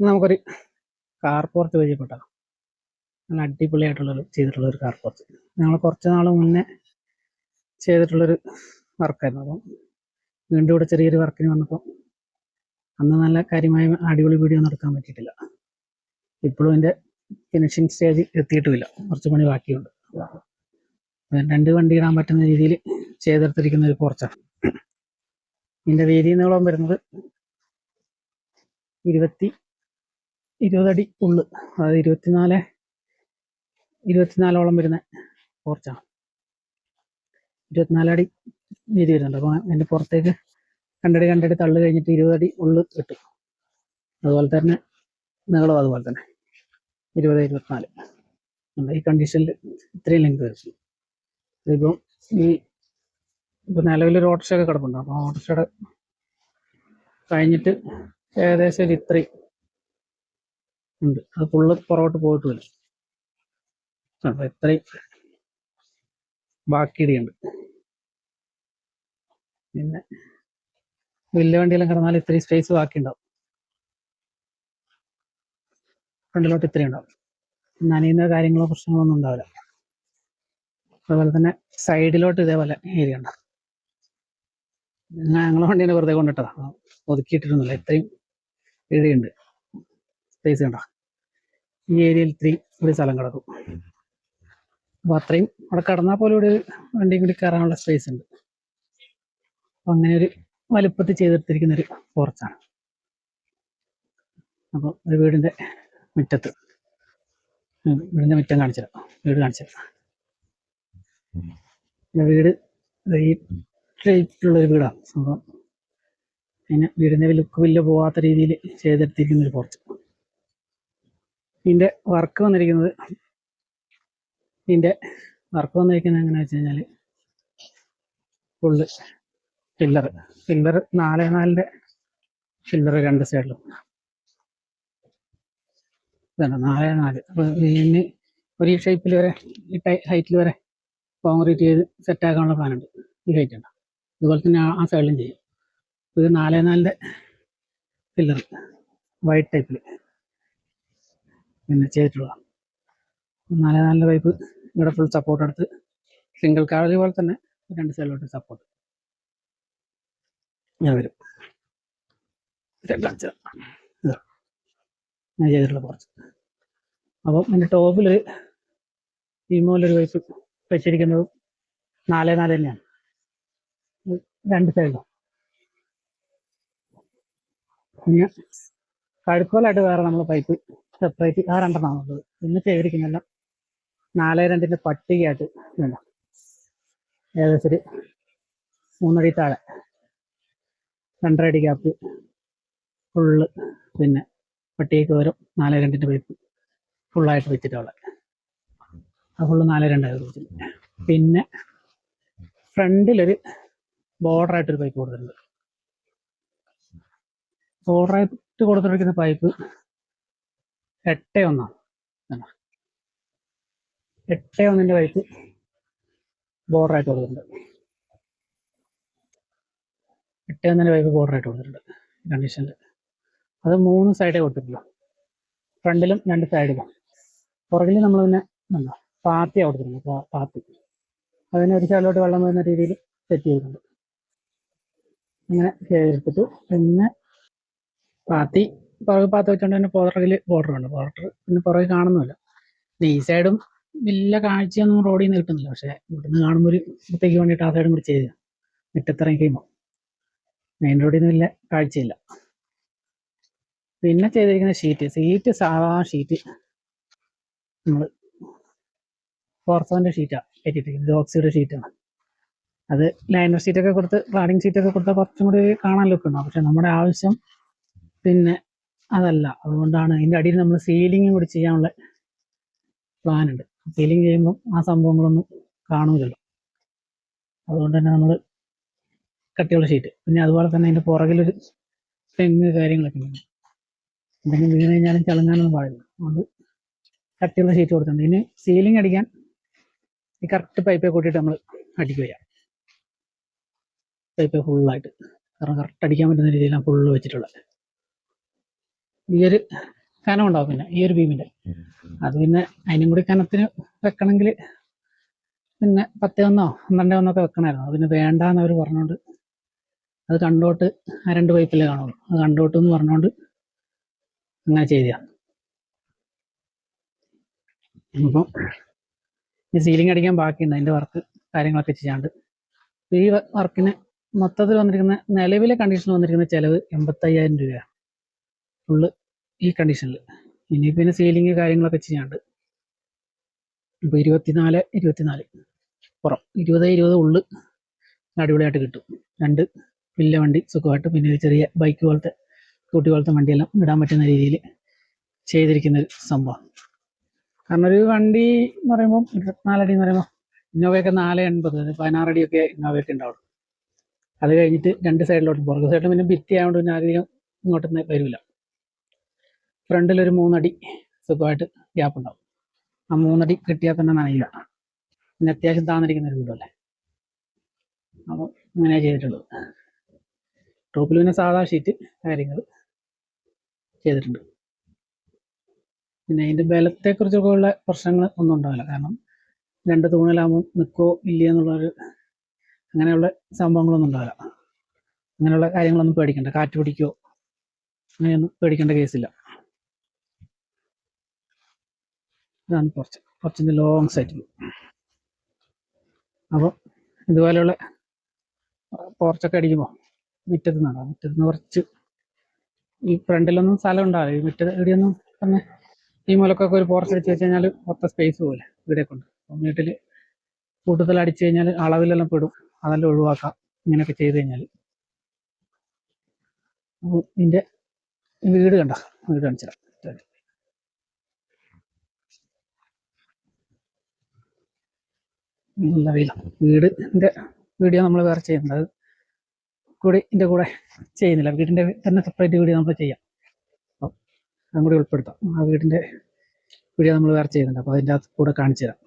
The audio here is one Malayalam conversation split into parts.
നമുക്കൊരു കാർ പോർച്ച് പരിചയപ്പെട്ടാം നല്ല അടിപൊളിയായിട്ടുള്ളൊരു ചെയ്തിട്ടുള്ള ഒരു കാർ പോർച്ച് ഞങ്ങൾ കുറച്ച് നാൾ മുന്നേ ചെയ്തിട്ടുള്ളൊരു വർക്കായിരുന്നു. അപ്പം വീണ്ടും ഇവിടെ ചെറിയൊരു വർക്കിന് വന്നപ്പോൾ അന്ന് നല്ല കാര്യമായ അടിപൊളി വീഡിയോ നടക്കാൻ പറ്റിയിട്ടില്ല. ഇപ്പോഴും എന്റെ ഫിനിഷിങ് സ്റ്റേജ് എത്തിയിട്ടുമില്ല. കുറച്ച് പണി ബാക്കിയുണ്ട്. രണ്ട് വണ്ടി ഇടാൻ പറ്റുന്ന രീതിയിൽ ചെയ്തെടുത്തിരിക്കുന്ന ഒരു പോർച്ചാണ് ഇതിന്റെ വീതി നീളം വരുന്നത് ഇരുപത്തി ഇരുപതടി ഉള്ളു. അതായത് ഇരുപത്തിനാല് ഇരുപത്തിനാലോളം വരുന്ന പോർച്ചാണ് ഇരുപത്തിനാലടി വീതി വരുന്നുണ്ട്. അപ്പോൾ അതിന്റെ പുറത്തേക്ക് കണ്ടടി കണ്ടടി തള്ളു കഴിഞ്ഞിട്ട് ഇരുപതടി ഉള്ളു കിട്ടും. അതുപോലെ തന്നെ നീളം അതുപോലെ തന്നെ. ഇരുപത് ഇരുപത്തിനാല്. ഈ കണ്ടീഷനിൽ ഇത്രയും ലെങ്ത് വരും ഇതിപ്പം ഈ ഇപ്പം നിലവിലൊരു ഒക്കെ കിടപ്പുണ്ട്. അപ്പോൾ ഓട്ടോറിക്ഷയുടെ കഴിഞ്ഞിട്ട് ഏകദേശം ഒരു ഇത്രയും ഉണ്ട്. അത് ഫുള്ള് പുറകോട്ട് പോയിട്ടുമില്ല അപ്പൊ ഇത്രയും ബാക്കിയിടിയുണ്ട് പിന്നെ വലിയ വണ്ടിയെല്ലാം കിടന്നാൽ ഇത്രയും സ്പേസ് ബാക്കി ഉണ്ടാവും. ഫ്രണ്ടിലോട്ട് ഇത്രയും ഉണ്ടാവും. നനയുന്ന കാര്യങ്ങളോ പ്രശ്നങ്ങളോ ഒന്നും ഉണ്ടാവില്ല. അതുപോലെ തന്നെ സൈഡിലോട്ട് ഇതേപോലെ ഏരിയ ഉണ്ടാവും ഞങ്ങളെ വണ്ടീനെ വെറുതെ കൊണ്ടിട്ടതാ. ഒതുക്കിയിട്ടിരുന്നില്ല. ഇത്രയും ഏരിയുണ്ട് സ്പേസ് കണ്ട? ഈ ഏരിയയിൽ ഇത്രയും ഒരു സ്ഥലം കിടക്കും. അപ്പൊ അത്രയും അവിടെ കടന്നാൽ പോലും ഒരു വണ്ടിയും കൂടി കയറാനുള്ള സ്പേസ് ഉണ്ട്. അപ്പൊ അങ്ങനെ ഒരു വലുപ്പത്തിൽ ചെയ്തെടുത്തിരിക്കുന്ന ഒരു പോർച്ചാണ് അപ്പോൾ ഒരു വീടിന്റെ മുറ്റത്ത്. വീടിന്റെ മുറ്റം കാണിച്ചുതരാം. വീട് കാണിച്ചുതരാം. വീട് ഈ ഷേപ്പിലുള്ള ഒരു വീടാണ്. സംഭവം അതിന് വീടിന്റെ ലുക്ക് വലിയ പോവാത്ത രീതിയിൽ ചെയ്തെടുത്തിരിക്കുന്ന ഒരു പോർച്ച് ഇതിന്റെ വർക്ക് വന്നിരിക്കുന്നത്. ഇതിന്റെ വർക്ക് വന്നിരിക്കുന്നത് എങ്ങനെ വെച്ച് കഴിഞ്ഞാൽ ഫുള്ള് പില്ലർ പില്ലർ നാല് നാലിന്റെ പില്ലർ രണ്ട് സൈഡിലും ഇതാണ് നാല് നാല്. ഇതിന് ഒരു ഷേപ്പിൽ വരെ ഈ ഹൈറ്റിൽ വരെ കോൺക്രീറ്റ് ചെയ്ത് സെറ്റാക്കാനുള്ള പ്ലാനുണ്ട് ഈ ഹൈറ്റ് ഉണ്ട്. അതുപോലെ തന്നെ ആ സൈഡിലും ചെയ്യും. ഇത് നാല് നാലിന്റെ പില്ലർ വൈറ്റ് ടൈപ്പിൽ പിന്നെ ചെയ്തിട്ടുള്ളതാണ് നാല് നല്ല പൈപ്പ് ഇവിടെ ഫുൾ സപ്പോർട്ട് എടുത്ത് സിംഗിൾ കാവലി പോലെ തന്നെ രണ്ട് സൈഡിലോട്ട് സപ്പോർട്ട് ഞാൻ വരും. ഇതാ. ഞാൻ ചെയ്തിട്ടുള്ള കുറച്ച്. അപ്പം എന്റെ ടോപ്പിൽ ഈ മൂലൊരു പൈപ്പ് വെച്ചിരിക്കുന്നത് നാല് നാല് തന്നെയാണ്. രണ്ട് സൈഡിലും പിന്നെ കഴുക്കോലായിട്ട് വേറെ നമ്മൾ പൈപ്പ് സെപ്പറേറ്റ് ആ രണ്ടെണ്ണമാണുള്ളത് ഇന്ന് ചെയ്തിരിക്കുന്നെല്ലാം നാല് രണ്ടിന്റെ പട്ടികയായിട്ട് വേണ്ട ഏകദേശം മൂന്നടി താഴെ രണ്ടര അടി ഗ്യാപ്പ് ഫുള്ള് പിന്നെ പട്ടികയ്ക്ക് വരും നാല് രണ്ടിന്റെ പൈപ്പ് ഫുള്ളായിട്ട് വെച്ചിട്ടുള്ള ആ ഫുള്ള് നാല് രണ്ടായിരുന്നു വെച്ചിട്ട്. പിന്നെ ഫ്രണ്ടിലൊരു ബോർഡറായിട്ടൊരു പൈപ്പ് കൊടുത്തിട്ടുണ്ട്. ബോർഡറായിട്ട് കൊടുത്തിരിക്കുന്ന പൈപ്പ് എട്ട് ഒന്നാണ്? എട്ട് ഒന്നിന്റെ പൈപ്പ് ബോർഡറായിട്ട് കൊടുത്തിട്ടുണ്ട്. എട്ട് ഒന്നിന്റെ പൈപ്പ് ബോർഡറായിട്ട് കൊടുത്തിട്ടുണ്ട് കണ്ടീഷനിൽ അത് മൂന്ന് സൈഡേ കൊടുത്തിട്ടുള്ളൂ. ഫ്രണ്ടിലും രണ്ട് സൈഡിലും പുറകിൽ നമ്മൾ പിന്നെ എന്താ പാത്തിയാണ് കൊടുത്തിട്ടുണ്ട് പാത്തി. അതിന് ഒരു സൈഡിലോട്ട് വെള്ളം വരുന്ന രീതിയിൽ സെറ്റ് ചെയ്തിട്ടുണ്ട്. അങ്ങനെ ചെയ്തെടുത്തിട്ട് പിന്നെ പാത്തി പുറകെ പാത്ത് വെച്ചോണ്ട് തന്നെ പുറകിൽ ബോർഡർ ഉണ്ട്. ബോർഡർ പിന്നെ പുറകെ കാണുന്നില്ല പിന്നെ ഈ സൈഡും വലിയ കാഴ്ചയൊന്നും റോഡിൽ നിന്ന് കിട്ടുന്നില്ല പക്ഷെ ഇവിടുന്ന് കാണുമ്പോൾ ഒരു ഇപ്പത്തേക്ക് വേണ്ടിയിട്ട് ആ സൈഡും കൂടി ചെയ്ത് മുറ്റത്തിറങ്ങി കഴിയുമ്പോൾ മെയിൻ റോഡിൽ നിന്ന് വലിയ കാഴ്ചയില്ല. പിന്നെ ചെയ്തിരിക്കുന്ന ഷീറ്റ് സീറ്റ് സാധാ ഷീറ്റ് നമ്മൾ ഫോർസോന്റെ ഷീറ്റാണ് കയറ്റിട്ടിരിക്കുന്നത് ഓക്സിയുടെ ഷീറ്റാണ് അത് ലൈനർ ഷീറ്റൊക്കെ കൊടുത്ത് ക്ലാഡിങ് ഷീറ്റൊക്കെ കൊടുത്താൽ കുറച്ചും കൂടി കാണാൻ ലുക്ക് ഉണ്ടാവും. പക്ഷെ നമ്മുടെ ആവശ്യം പിന്നെ അതല്ല. അതുകൊണ്ടാണ് അതിന്റെ അടിയിൽ നമ്മൾ സീലിംഗും കൂടി ചെയ്യാനുള്ള പ്ലാൻ ഉണ്ട്. സീലിംഗ് ചെയ്യുമ്പോൾ ആ സംഭവങ്ങളൊന്നും കാണൂലല്ലോ. അതുകൊണ്ട് തന്നെ നമ്മൾ കട്ടിയുള്ള ഷീറ്റ് പിന്നെ അതുപോലെ തന്നെ അതിന്റെ പുറകിലൊരു തെങ്ങ് കാര്യങ്ങളൊക്കെ ഉണ്ട് എന്തെങ്കിലും വീണ് കഴിഞ്ഞാലും ചളങ്ങാനൊന്നും പാടില്ല. അതുകൊണ്ട് കട്ടിയുള്ള ഷീറ്റ് കൊടുക്കുന്നുണ്ട് ഇനി സീലിംഗ് അടിക്കാൻ ഈ കറക്റ്റ് പൈപ്പേ കൂട്ടിയിട്ട് നമ്മൾ അടിക്കുക പൈപ്പ് ഫുള്ളായിട്ട് കാരണം കറക്റ്റ് അടിക്കാൻ പറ്റുന്ന രീതിയിലാണ് ഫുള്ള് വെച്ചിട്ടുള്ളത്. ഈ ഒരു കനം ഉണ്ടാവും പിന്നെ ഈ ഒരു ബീമിന്റെ അത് പിന്നെ അതിനും കൂടി കനത്തിന് വെക്കണമെങ്കിൽ പിന്നെ പത്തേ ഒന്നോ പന്ത്രണ്ടേ ഒന്നൊക്കെ വെക്കണമായിരുന്നു. അതിന് വേണ്ടെന്ന് അവർ പറഞ്ഞോണ്ട് അത് കണ്ടോട്ട് ആ രണ്ട് പൈപ്പിലേ കാണുള്ളൂ. അത് കണ്ടോട്ട് എന്ന് പറഞ്ഞോണ്ട് അങ്ങനെ ചെയ്ത ഇപ്പം ഈ സീലിംഗ് അടിക്കാൻ ബാക്കിയുണ്ട്. അതിന്റെ വർക്ക് കാര്യങ്ങളൊക്കെ ചെയ്യാണ്ട്. ഈ വർക്കിന് മൊത്തത്തിൽ വന്നിരിക്കുന്ന നിലവിലെ കണ്ടീഷനിൽ വന്നിരിക്കുന്ന ചെലവ് എൺപത്തയ്യായിരം രൂപയാണ്. ഫുള്ള് ഈ കണ്ടീഷനിൽ ഇനി പിന്നെ സീലിംഗ് കാര്യങ്ങളൊക്കെ ചെയ്യാണ്ട്. ഇപ്പൊ ഇരുപത്തിനാല് ഇരുപത്തിനാല് പുറം. ഇരുപത് ഇരുപത് ഉള്ളു അടിപൊളിയായിട്ട് കിട്ടും. രണ്ട് വലിയ വണ്ടി സുഖമായിട്ട്. പിന്നെ ഒരു ചെറിയ ബൈക്ക് പോലത്തെ സ്കൂട്ടി പോലത്തെ വണ്ടിയെല്ലാം ഇടാൻ പറ്റുന്ന രീതിയിൽ ചെയ്തിരിക്കുന്ന ഒരു സംഭവം. കാരണം ഒരു വണ്ടി എന്ന് പറയുമ്പോൾ ഇരുപത്തിനാലടി എന്ന് പറയുമ്പോൾ ഇന്നോവയൊക്കെ നാല് എൺപത് പതിനാറടിയൊക്കെ ഇന്നോവയൊക്കെ ഉണ്ടാവും അത് കഴിഞ്ഞിട്ട് രണ്ട് സൈഡിലോട്ട് പുറകു സൈഡിൽ പിന്നെ ഭിത്തി ആയതുകൊണ്ട് പിന്നെ അധികം ഇങ്ങോട്ടൊന്നും വരില്ല ഫ്രണ്ടിൽ ഒരു മൂന്നടി സുഖമായിട്ട് ഗ്യാപ്പ് ഉണ്ടാവും. ആ മൂന്നടി കിട്ടിയാൽ തന്നെ നനയില്ല. പിന്നെ അത്യാവശ്യം താന്നിരിക്കുന്ന ഒരു വീടല്ലേ? അപ്പോൾ ഇങ്ങനെ ചെയ്തിട്ടുള്ളത്. ടോപ്പിൽ പിന്നെ സാധാ ഷീറ്റ് കാര്യങ്ങൾ ചെയ്തിട്ടുണ്ട്. പിന്നെ അതിന്റെ ബലത്തെക്കുറിച്ചൊക്കെ ഉള്ള പ്രശ്നങ്ങൾ ഒന്നും ഉണ്ടാവില്ല. കാരണം രണ്ട് തൂണിലാകുമ്പോൾ നിൽക്കോ ഇല്ലയോ എന്നുള്ളൊരു അങ്ങനെയുള്ള സംഭവങ്ങളൊന്നും ഉണ്ടാവില്ല. അങ്ങനെയുള്ള കാര്യങ്ങളൊന്നും പേടിക്കണ്ട. കാറ്റ് പിടിക്കോ? അങ്ങനെയൊന്നും പേടിക്കേണ്ട കേസില്ല ഇതാണ് കുറച്ച് കുറച്ചിന്റെ ലോങ് സൈറ്റിൽ അപ്പോൾ ഇതുപോലെയുള്ള പോർച്ചൊക്കെ അടിക്കുമ്പോൾ മുറ്റത്ത് നിന്നാണ് മുറ്റത്ത് നിന്ന് കുറച്ച് ഈ ഫ്രണ്ടിലൊന്നും സ്ഥലം ഉണ്ടാവില്ല. ഈ മുറ്റത്ത് ഇവിടെയൊന്നും തന്നെ ഈ മുലക്കൊക്കെ ഒരു പോർച്ച് അടിച്ച് വെച്ച് കഴിഞ്ഞാൽ മൊത്തം സ്പേസ് പോലെ ഇവിടെ കൊണ്ട് അപ്പം വീട്ടിൽ കൂടുതൽ അടിച്ചു കഴിഞ്ഞാൽ അളവിലെല്ലാം പെടും. അതെല്ലാം ഒഴിവാക്കാം. ഇങ്ങനെയൊക്കെ ചെയ്ത് കഴിഞ്ഞാൽ ഇതിന്റെ വീട് കണ്ട? വീട് കാണിച്ചുതരാം. നല്ല വീടിന്റെ വീഡിയോ നമ്മൾ വേറെ ചെയ്യുന്നത്. കൂടി ഇതിന്റെ കൂടെ ചെയ്യുന്നില്ല. വീടിന്റെ തന്നെ സെപ്പറേറ്റ് വീഡിയോ നമ്മൾ ചെയ്യാം. അപ്പം അതും കൂടി ഉൾപ്പെടുത്താം. ആ വീടിന്റെ വീഡിയോ നമ്മൾ വേറെ ചെയ്യുന്നുണ്ട്. അപ്പോൾ അതിന്റെ അകത്ത് കൂടെ കാണിച്ചു തരാം.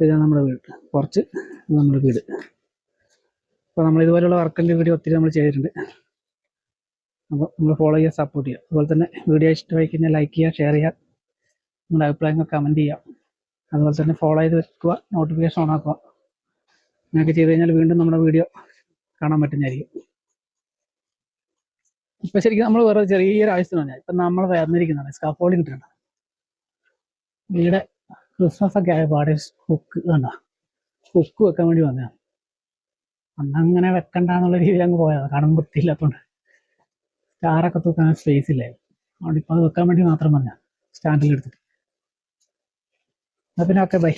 ഇതാണ് നമ്മുടെ വീട്. കുറച്ച് നമ്മുടെ വീട്. അപ്പോൾ നമ്മൾ ഇതുപോലെയുള്ള വർക്കിന്റെ വീഡിയോ ഒത്തിരി നമ്മൾ ചെയ്തിട്ടുണ്ട്. അപ്പോൾ നമ്മൾ ഫോളോ ചെയ്യുക സപ്പോർട്ട് ചെയ്യുക. അതുപോലെ തന്നെ വീഡിയോ ഇഷ്ടമായി കഴിഞ്ഞാൽ ലൈക്ക് ചെയ്യുക ഷെയർ ചെയ്യുക. നിങ്ങളുടെ അഭിപ്രായങ്ങൾ കമന്റ് ചെയ്യുക. അതുപോലെ തന്നെ ഫോളോ ചെയ്ത് വെക്കുക നോട്ടിഫിക്കേഷൻ ഓൺ ആക്കുക. അങ്ങനെയൊക്കെ ചെയ്ത് കഴിഞ്ഞാൽ വീണ്ടും നമ്മുടെ വീഡിയോ കാണാൻ പറ്റുന്നതായിരിക്കും. ഇപ്പൊ ശരിക്കും നമ്മൾ വേറെ ചെറിയൊരു ആവശ്യത്തിന് പറഞ്ഞാൽ ഇപ്പൊ നമ്മൾ വന്നിരിക്കുന്നതാണ് സ്കാഫോളിംഗ് കിട്ടുന്നുണ്ട് വീടെ ക്രിസ്മസ് ഒക്കെ ആയ പാടെ കുക്ക് കണ്ട? കുക്ക് വെക്കാൻ വേണ്ടി വന്നതാണ് അന്നങ്ങനെ വെക്കണ്ടെന്നുള്ള രീതിയിൽ അങ്ങ് പോയത്. കാരണം വൃത്തിയില്ലാത്തതുകൊണ്ട് സ്റ്റാറൊക്കെ തൂക്കാൻ സ്പേസ് ഇല്ലായിരുന്നു. അതുകൊണ്ട് ഇപ്പൊ അത് വെക്കാൻ വേണ്ടി മാത്രം വന്ന സ്റ്റാൻഡിൽ എടുത്തിട്ട്. എന്നാ പിന്നെ ഓക്കെ ബൈ